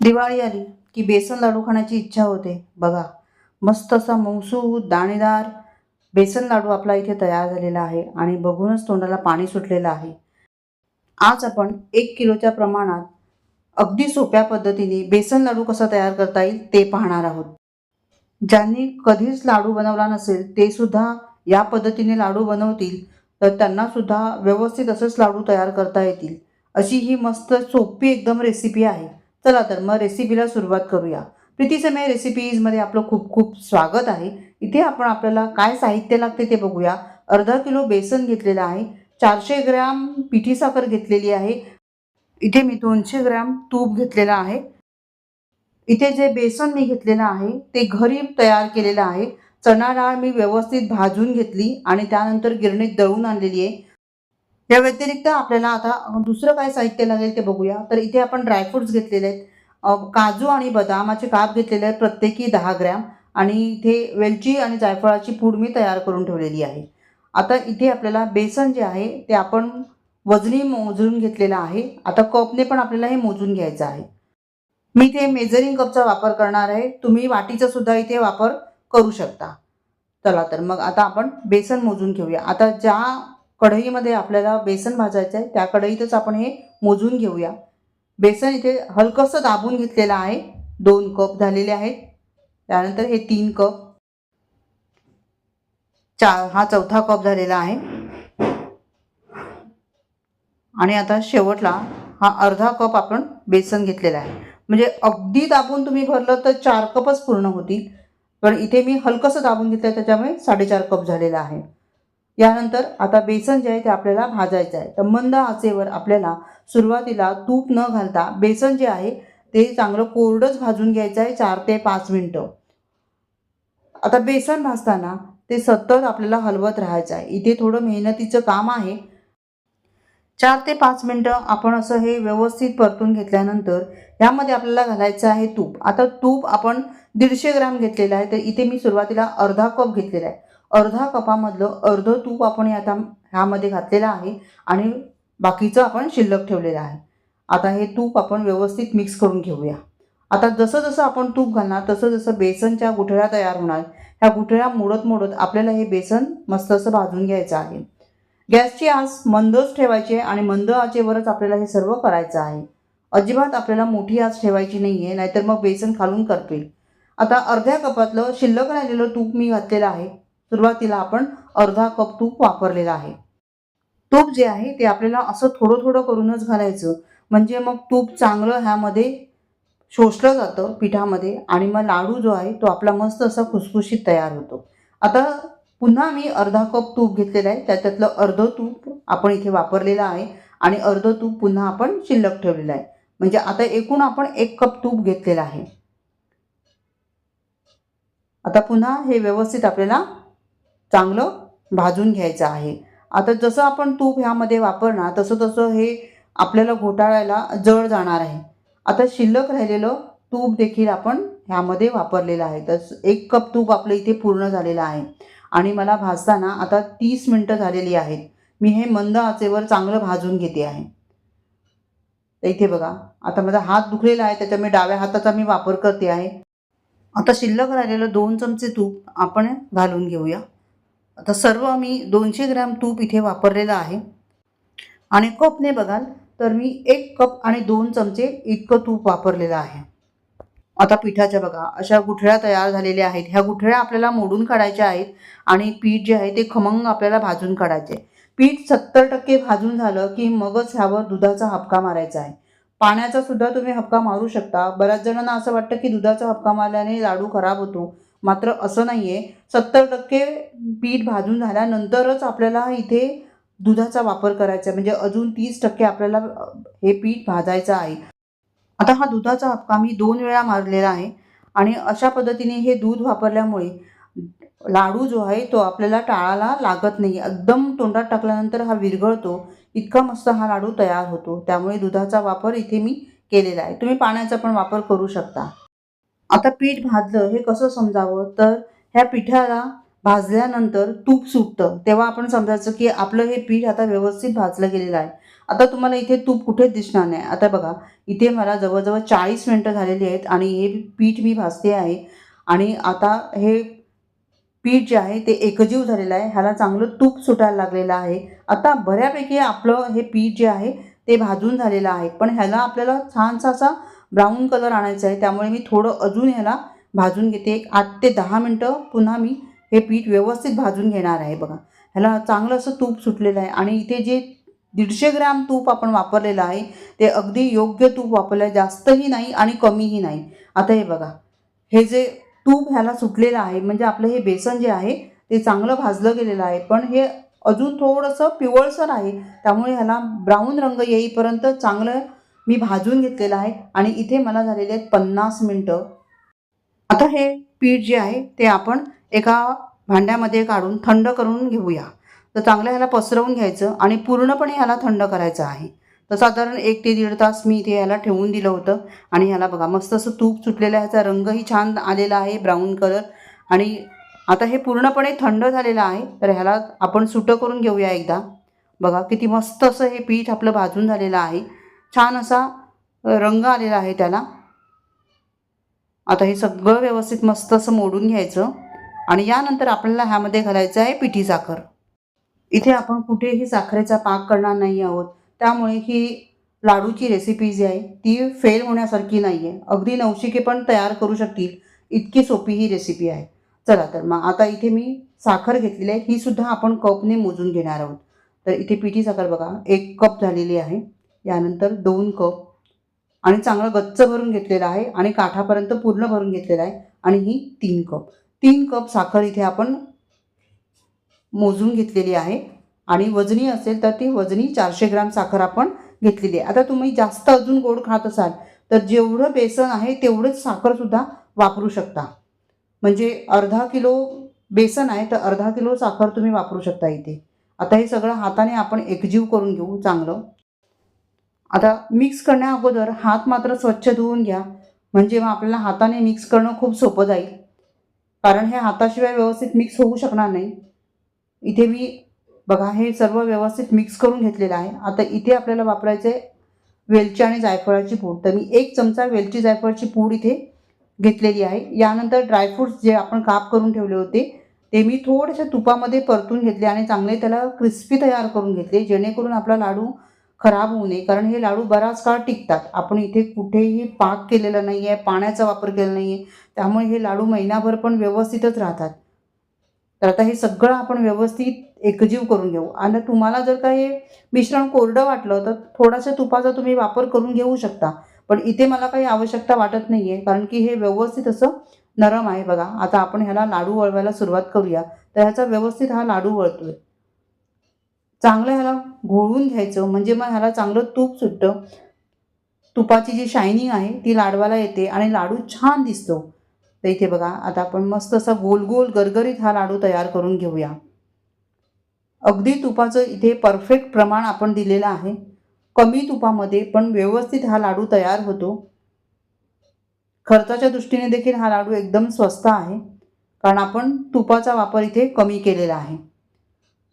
दिवाळी आली की बेसन लाडू खाण्याची इच्छा होते. बघा मस्त असा मऊसूद दाणेदार बेसन लाडू आपला इथे तयार झालेला आहे आणि बघूनच तोंडाला पाणी सुटलेलं आहे. आज आपण एक किलोच्या प्रमाणात अगदी सोप्या पद्धतीने बेसन लाडू कसा तयार करता येईल ते पाहणार आहोत. ज्यांनी कधीच लाडू बनवला नसेल ते सुद्धा या पद्धतीने लाडू बनवतील तर त्यांना सुद्धा व्यवस्थित असंच लाडू तयार करता येतील. अशी ही मस्त सोपी एकदम रेसिपी आहे. चला तर मग रेसिपीला सुरुवात करूया. प्रीतीसमय रेसिपीजमध्ये आपलं खूप खूप स्वागत आहे. इथे आपण आपल्याला काय साहित्य लागते ते बघूया. अर्धा किलो बेसन घेतलेलं आहे. चारशे ग्रॅम पिठी साखर घेतलेली आहे. इथे मी दोनशे ग्रॅम तूप घेतलेलं आहे. इथे जे बेसन मी घेतलेलं आहे ते घरी तयार केलेलं आहे. चणा डाळ मी व्यवस्थित भाजून घेतली आणि त्यानंतर गिरणीत दळून आणलेली आहे. या व्यतिरिक्त आपल्याला आता दुसरं काय साहित्य लागेल ते बघूया. तर इथे आपण ड्रायफ्रुट्स घेतलेले आहेत. काजू आणि बदामाचे काप घेतलेले आहेत प्रत्येकी दहा ग्रॅम. आणि इथे वेलची आणि जायफळाची पूड मी तयार करून ठेवलेली आहे. आता इथे आपल्याला बेसन जे आहे ते आपण वजनी मोजून घेतलेलं आहे. आता कपने पण आपल्याला हे मोजून घ्यायचं आहे. मी इथे मेजरिंग कपचा वापर करणार आहे. तुम्ही वाटीचा सुद्धा इथे वापर करू शकता. चला तर मग आता आपण बेसन मोजून घेऊया. आता ज्या कढईमध्ये आपल्याला बेसन भाजायचं आहे. त्या कढईतच आपण हे मोजून घेऊया. बेसन इथे हलकंसं दाबून घेतलेलं आहे. दोन कप झालेले आहेत. त्यानंतर हे तीन कप. चार हा चौथा कप झालेला आहे. आणि आता शेवटला हा अर्धा कप आपण बेसन घेतलेला आहे. म्हणजे अगदी दाबून तुम्ही भरलं तर चार कपच पूर्ण होतील. पण इथे मी हलकंसं दाबून घेतलं त्याच्यामुळे साडेचार कप झालेला आहे. यानंतर आता बेसन जे आहे ते आपल्याला भाजायचं आहे. तर मंद आचेवर आपल्याला सुरुवातीला तूप न घालता बेसन जे आहे ते चांगलं कोरडंच भाजून घ्यायचं आहे चार ते पाच मिनटं. आता बेसन भाजताना ते सतत आपल्याला हलवत राहायचं आहे. इथे थोडं मेहनतीचं काम आहे. चार ते पाच मिनटं आपण असं हे व्यवस्थित परतून घेतल्यानंतर यामध्ये आपल्याला घालायचं आहे तूप. आता तूप आपण दीडशे ग्राम घेतलेलं आहे. तर इथे मी सुरुवातीला अर्धा कप घेतलेला आहे. अर्धा कपामधलं अर्ध तूप आपण आता ह्यामध्ये घातलेलं आहे आणि बाकीचं आपण शिल्लक ठेवलेलं आहे. आता हे तूप आपण व्यवस्थित मिक्स करून घेऊया. आता जसं जसं आपण तूप घालणार तसं जसं बेसनच्या गुठळ्या तयार होणार ह्या गुठळ्या मोडत मोडत आपल्याला हे बेसन मस्त असं भाजून घ्यायचं आहे. गॅसची आस मंदच ठेवायची आहे आणि मंद आचेवरच आपल्याला हे सर्व करायचं आहे. अजिबात आपल्याला मोठी आच ठेवायची नाही आहे नाहीतर मग बेसन खालून करतील आता अर्ध्या कपातलं शिल्लक राहिलेलं तूप मी घातलेलं आहे. सुरुवातीला आपण अर्धा कप तूप वापरलेलं आहे. तूप जे आहे ते आपल्याला असं थोडं थोडं करूनच घालायचं. म्हणजे मग तूप चांगलं ह्यामध्ये शोषलं जातं पिठामध्ये आणि मग लाडू जो आहे तो आपला मस्त असा खुसखुशीत तयार होतो. आता पुन्हा मी अर्धा कप तूप घेतलेलं आहे. त्याच्यातलं अर्ध तूप आपण इथे वापरलेलं आहे आणि अर्ध तूप पुन्हा आपण शिल्लक ठेवलेलं आहे. म्हणजे आता एकूण आपण एक कप तूप घेतलेलं आहे. आता पुन्हा हे व्यवस्थित आपल्याला चांगलं भाजून घ्यायचं आहे. आता जसं आपण तूप ह्यामध्ये वापरणार तसं तसं हे आपल्याला घोटाळायला जळ जाणार आहे. आता शिल्लक राहिलेलं तूप देखील आपण ह्यामध्ये वापरलेलं आहे. तर एक कप तूप आपलं इथे पूर्ण झालेलं आहे. आणि मला भाजताना आता तीस मिनटं झालेली आहेत. मी हे मंद आचेवर चांगलं भाजून घेते आहे. तर इथे बघा आता माझा हात दुखलेला आहे त्याच्यामुळे डाव्या हाताचा मी वापर करते आहे. आता शिल्लक राहिलेलं दोन चमचे तूप आपण घालून घेऊया. आता सर्व मी दोनशे ग्रॅम तूप इथे वापरलेलं आहे. आणि कपने बघाल तर मी एक कप आणि दोन चमचे इतकं तूप वापरलेलं आहे. आता पिठाच्या बघा अशा गुठळ्या तयार झालेल्या आहेत. ह्या गुठळ्या आपल्याला मोडून काढायच्या आहेत आणि पीठ जे आहे ते खमंग आपल्याला भाजून काढायचे. पीठ सत्तर टक्के भाजून झालं की मगच ह्यावर दुधाचा हपका मारायचा आहे. पाण्याचा सुद्धा तुम्ही हपका मारू शकता. बऱ्याच जणांना असं वाटतं की दुधाचा हपका मारल्याने लाडू खराब होतो. मात्र असं नाही आहे सत्तर टक्के पीठ भाजून झाल्यानंतरच आपल्याला इथे दुधाचा वापर करायचा आहे. म्हणजे अजून तीस टक्के आपल्याला हे पीठ भाजायचं आहे. आता हा दुधाचा हपका मी दोन वेळा मारलेला आहे आणि अशा पद्धतीने हे दूध वापरल्यामुळे लाडू जो आहे तो आपल्याला टाळाला लागत नाही एकदम तोंडात टाकल्यानंतर हा विरघळतो. इतका मस्त हा लाडू तयार होतो. त्यामुळे दुधाचा वापर इथे मी केलेला आहे. तुम्ही पाण्याचा पण वापर करू शकता. आता पीठ भाजलं हे कसं समजावं? तर ह्या पिठाला भाजल्यानंतर तूप सुटतं. तेव्हा आपण समजायचं की आपलं हे पीठ आता व्यवस्थित भाजलं गेलेलं आहे. आता तुम्हाला इथे तूप कुठेच दिसणार नाही. आता बघा इथे मला जवळजवळ चाळीस मिनटं झालेली आहेत आणि हे पीठ मी भाजते आहे. आणि आता हे पीठ जे आहे ते एकजीव झालेलं आहे. ह्याला चांगलं तूप सुटायला लागलेलं आहे. आता बऱ्यापैकी आपलं हे पीठ जे आहे ते भाजून झालेलं आहे. पण ह्याला आपल्याला छानसा असा ब्राऊन कलर आणायचा आहे. त्यामुळे मी थोडं अजून ह्याला भाजून घेते. एक आठ ते दहा मिनटं पुन्हा मी हे पीठ व्यवस्थित भाजून घेणार आहे बघा. ह्याला चांगलं असं तूप सुटलेलं आहे. आणि इथे जे दीडशे ग्रॅम तूप आपण वापरलेलं आहे ते अगदी योग्य तूप वापरलं आहे जास्तही नाही आणि कमीही नाही. आता हे बघा. हे जे तूप ह्याला सुटलेलं आहे म्हणजे आपलं हे बेसन जे आहे ते चांगलं भाजलं गेलेलं आहे. पण हे अजून थोडंसं पिवळसर आहे. त्यामुळे ह्याला ब्राऊन रंग येईपर्यंत चांगलं मी भाजून घेतलेलं आहे आणि इथे मला झालेले आहेत पन्नास मिनटं. आता हे पीठ जे आहे ते आपण एका भांड्यामध्ये काढून थंड करून घेऊया. तर चांगलं ह्याला पसरवून घ्यायचं आणि पूर्णपणे ह्याला थंड करायचं आहे. तर साधारण एक ते दीड तास मी इथे ह्याला ठेवून दिलं होतं आणि ह्याला बघा मस्त असं तूप सुटलेलं आहे. ह्याचा रंगही छान आलेला आहे ब्राऊन कलर. आणि आता हे पूर्णपणे थंड झालेलं आहे. तर ह्याला आपण सुटं करून घेऊया एकदा. बघा किती मस्त असं हे पीठ आपलं भाजून झालेलं आहे. छान असा रंग आलेला आहे त्याला. आता हे सगळं व्यवस्थित मस्त असं मोडून घ्यायचं आणि यानंतर आपल्याला ह्यामध्ये घालायचं आहे पिठी साखर. इथे आपण कुठेही साखरेचा पाक करणार नाही आहोत. त्यामुळे ही लाडूची रेसिपी जी आहे ती फेल होण्यासारखी नाही आहे अगदी नवशिके पण तयार करू शकतील. इतकी सोपी ही रेसिपी आहे. चला तर मग आता इथे मी साखर घेतलेली आहे. ही सुद्धा आपण कपने मोजून घेणार आहोत. तर इथे पिठी साखर बघा एक कप झालेली आहे. यानंतर दोन कप आणि चांगलं गच्च भरून घेतलेलं आहे आणि काठापर्यंत पूर्ण भरून घेतलेलं आहे आणि ही तीन कप. तीन कप साखर इथे आपण मोजून घेतलेली आहे आणि वजनी असेल तर ती वजनी चारशे ग्राम साखर आपण घेतलेली आहे. आता तुम्ही जास्त अजून गोड खात असाल तर जेवढं बेसन आहे तेवढंच साखरसुद्धा वापरू शकता. म्हणजे अर्धा किलो बेसन आहे तर अर्धा किलो साखर तुम्ही वापरू शकता इथे. आता हे सगळं हाताने आपण एकजीव करून घेऊ चांगलं. आता मिक्स करण्या अगोदर हात मात्र स्वच्छ धुवून घ्या. म्हणजे मग आपल्याला हाताने मिक्स करणं खूप सोपं जाईल. कारण हे हाताशिवाय व्यवस्थित मिक्स होऊ शकणार नाही. इथे मी बघा हे सर्व व्यवस्थित मिक्स करून घेतलेलं आहे. आता इथे आपल्याला वापरायचं आहे वेलची आणि जायफळाची पूड. तर मी एक चमचा वेलची जायफळाची पूड इथे घेतलेली आहे. यानंतर ड्रायफ्रूट्स जे आपण काप करून ठेवले होते ते मी थोडेसे तुपामध्ये परतून घेतले आणि चांगले त्याला क्रिस्पी तयार करून घेतले जेणेकरून आपला लाडू खराब होऊ नये. कारण हे लाडू बराच काळ टिकतात. आपण इथे कुठेही पाक केलेला नाही आहे पाण्याचा वापर केला नाही आहे त्यामुळे हे लाडू महिनाभर पण व्यवस्थितच राहतात. तर आता हे सगळं आपण व्यवस्थित एकजीव करून घेऊ. आणि तुम्हाला जर का हे मिश्रण कोरडं वाटलं तर थोडासा तुपाचा तुम्ही वापर करून घेऊ शकता. पण इथे मला काही आवश्यकता वाटत नाही आहे कारण की हे व्यवस्थित असं नरम आहे बघा. आता आपण ह्याला लाडू वळवायला सुरुवात करूया. तर ह्याचा व्यवस्थित हा लाडू वळतो आहे चांगलं ह्याला घोळून घ्यायचं. म्हणजे मग ह्याला चांगलं तूप सुटतं. तुपाची जी शायनिंग आहे ती लाडवाला येते आणि लाडू छान दिसतो. तर इथे बघा आता आपण मस्त असा गोल गोल गरगरीत हा लाडू तयार करून घेऊया. अगदी तुपाचं इथे परफेक्ट प्रमाण आपण दिलेलं आहे. कमी तुपामध्ये पण व्यवस्थित हा लाडू तयार होतो. खर्चाच्या दृष्टीने देखील हा लाडू एकदम स्वस्त आहे. कारण आपण तुपाचा वापर इथे कमी केलेला आहे.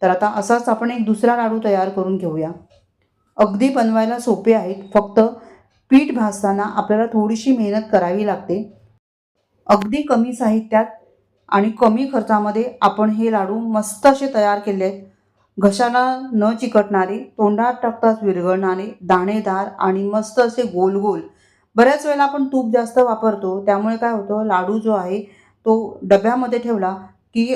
तर आता असाच आपण एक दुसरा लाडू तयार करून घेऊया. अगदी बनवायला सोपे आहेत. फक्त पीठ भाजताना आपल्याला थोडीशी मेहनत करावी लागते. अगदी कमी साहित्यात आणि कमी खर्चामध्ये आपण हे लाडू मस्त असे तयार केले आहेत. घशाला न चिकटणारे तोंडात टाकताच विरघळणारे दाणेदार आणि मस्त असे गोल गोल. बऱ्याच वेळेला आपण तूप जास्त वापरतो. त्यामुळे काय होतं? लाडू जो आहे तो डब्यामध्ये ठेवला की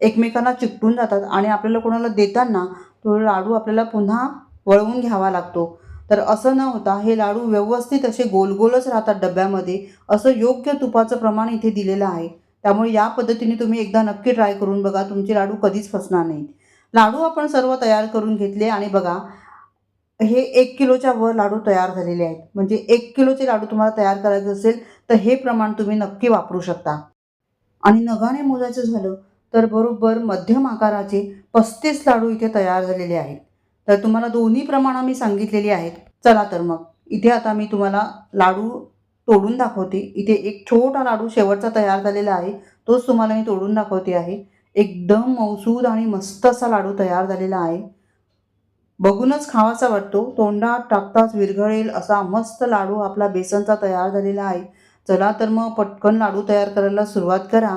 एकमेकांना चिकटून जातात आणि आपल्याला कोणाला देताना तो लाडू आपल्याला पुन्हा वळवून घ्यावा लागतो. तर असं न होता हे लाडू व्यवस्थित असे गोलगोलच राहतात डब्यामध्ये. असं योग्य तुपाचं प्रमाण इथे दिलेलं आहे. त्यामुळे या पद्धतीने तुम्ही एकदा नक्की ट्राय करून बघा तुमचे लाडू कधीच फसणार नाहीत. लाडू आपण सर्व तयार करून घेतले आणि बघा हे एक किलोच्या वर लाडू तयार झालेले आहेत. म्हणजे एक किलोचे लाडू तुम्हाला तयार करायचे असेल तर हे प्रमाण तुम्ही नक्की वापरू शकता. आणि नगाने मोजायचं झालं तर बरोबर मध्यम आकाराचे पस्तीस लाडू इथे तयार झालेले आहेत. तर तुम्हाला दोन्ही प्रमाणं मी सांगितलेली आहेत. चला तर मग इथे आता मी तुम्हाला लाडू तोडून दाखवते. इथे एक छोटा लाडू शेवटचा तयार झालेला आहे. तोच तुम्हाला मी तोडून दाखवते आहे. एकदम मौसूद आणि मस्त असा लाडू तयार झालेला आहे. बघूनच खावासा वाटतो. तोंडात टाकताच विरघळेल असा मस्त लाडू आपला बेसनचा तयार झालेला आहे. चला तर मग पटकन लाडू तयार करायला सुरुवात करा.